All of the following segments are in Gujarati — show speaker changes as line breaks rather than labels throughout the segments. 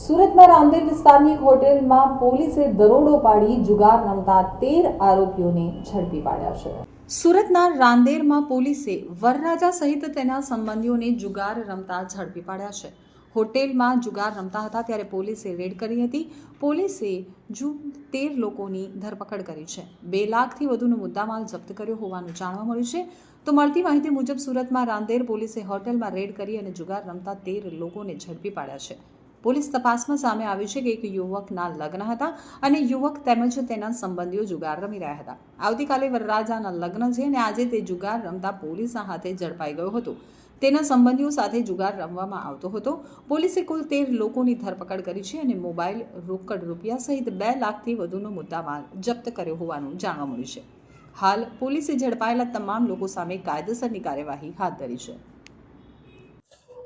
સુરતના રામદેવ વિસ્તારની હોટેલમાં પોલીસે દરોડો પાડી જુગાર રમતા તેર આરોપીઓને ઝડપી પાડ્યા છે. સુરતના રાંદેરમાં પોલીસે વરરાજા સહિત તેના સંબંધીઓને જુગાર રમતા ઝડપી પાડ્યા છે. હોટેલમાં જુગાર રમતા હતા ત્યારે પોલીસે રેડ કરી હતી. પોલીસે જુ તેર લોકોની ધરપકડ કરી છે. બે લાખથી વધુનો મુદ્દામાલ જપ્ત કર્યો હોવાનું જાણવા મળ્યું છે. તો મળતી માહિતી મુજબ સુરતમાં રાંદેર પોલીસે હોટેલમાં રેડ કરી અને જુગાર રમતા તેર લોકોને ઝડપી પાડ્યા છે. પોલીસ તપાસમાં સામે આવ્યું છે કે એક યુવકના લગ્ન હતા અને યુવક તેમજ તેના સંબંધીઓ જુગાર રમી રહ્યા હતા. આવતીકાલે વરરાજાના લગ્ન છે અને આજે તે જુગાર રમતા પોલીસના હાથે ઝડપાઈ ગયો હતો. તેના સંબંધીઓ સાથે જુગાર રમવામાં આવતો હતો. પોલીસે કુલ તેર લોકોની ધરપકડ કરી છે અને મોબાઈલ રોકડ રૂપિયા સહિત બે લાખથી વધુનો મુદ્દામાલ જપ્ત કર્યો હોવાનું જાણવા મળ્યું છે. હાલ પોલીસે ઝડપાયેલા તમામ લોકો સામે કાયદેસરની કાર્યવાહી હાથ ધરી છે.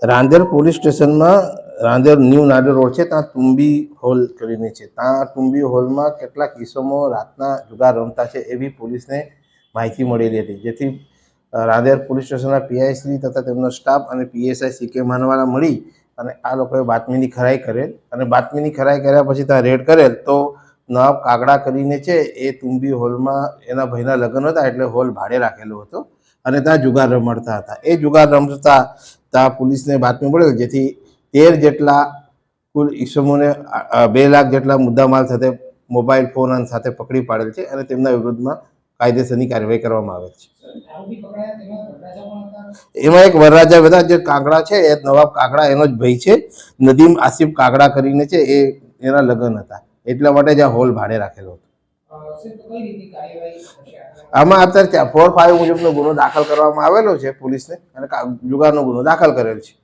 રાંદેર પોલીસ સ્ટેશનમાં રાંદેર ન્યૂ નાડર રોડ છે, ત્યાં ટુંબી હોલ કરીને છે. ત્યાં ટુંબી હોલમાં કેટલાક કિસ્સોમાં રાતના જુગાર રમતા છે એવી પોલીસને માહિતી મળેલી હતી. જેથી રાંધેર પોલીસ સ્ટેશનના પીઆઈસી તથા તેમનો સ્ટાફ અને પીએસઆઈ સી કે મળી અને આ લોકોએ બાતમીની ખરાઈ કરેલ અને બાતમીની ખરાઈ કર્યા પછી ત્યાં રેડ કરેલ તો નવાબ કાગડા કરીને છે એ તુંબી હોલમાં એના ભાઈના લગ્ન હતા એટલે હોલ ભાડે રાખેલો હતો અને ત્યાં જુગાર રમાડતા હતા. એ જુગાર રમતા ત્યાં પોલીસને બાતમી મળેલ જેથી તેર જેટલા કુલ અ, બે લાખ જેટલા મુદ્દામાલ સાથે મોબાઈલ ફોન અને સાથે પકડી પાડેલ છે અને તેમના વિરુદ્ધમાં કાયદેસરની કાર્યવાહી કરવામાં આવેલ છે. એમાં એક વરરાજા બધા જે કાગડા છે એ નવાબ કાગડા એનો જ ભાઈ છે. નદીમ આસિફ કાગડા કરીને છે એ એના લગ્ન હતા. એટલા માટે જ આ હોલ ભાડે રાખેલો હતો? આમાં અત્યારે ફોર ફાઇવ મુજબનો ગુનો દાખલ કરવામાં આવેલો છે પોલીસને અને જુગારનો ગુનો દાખલ કરેલ છે.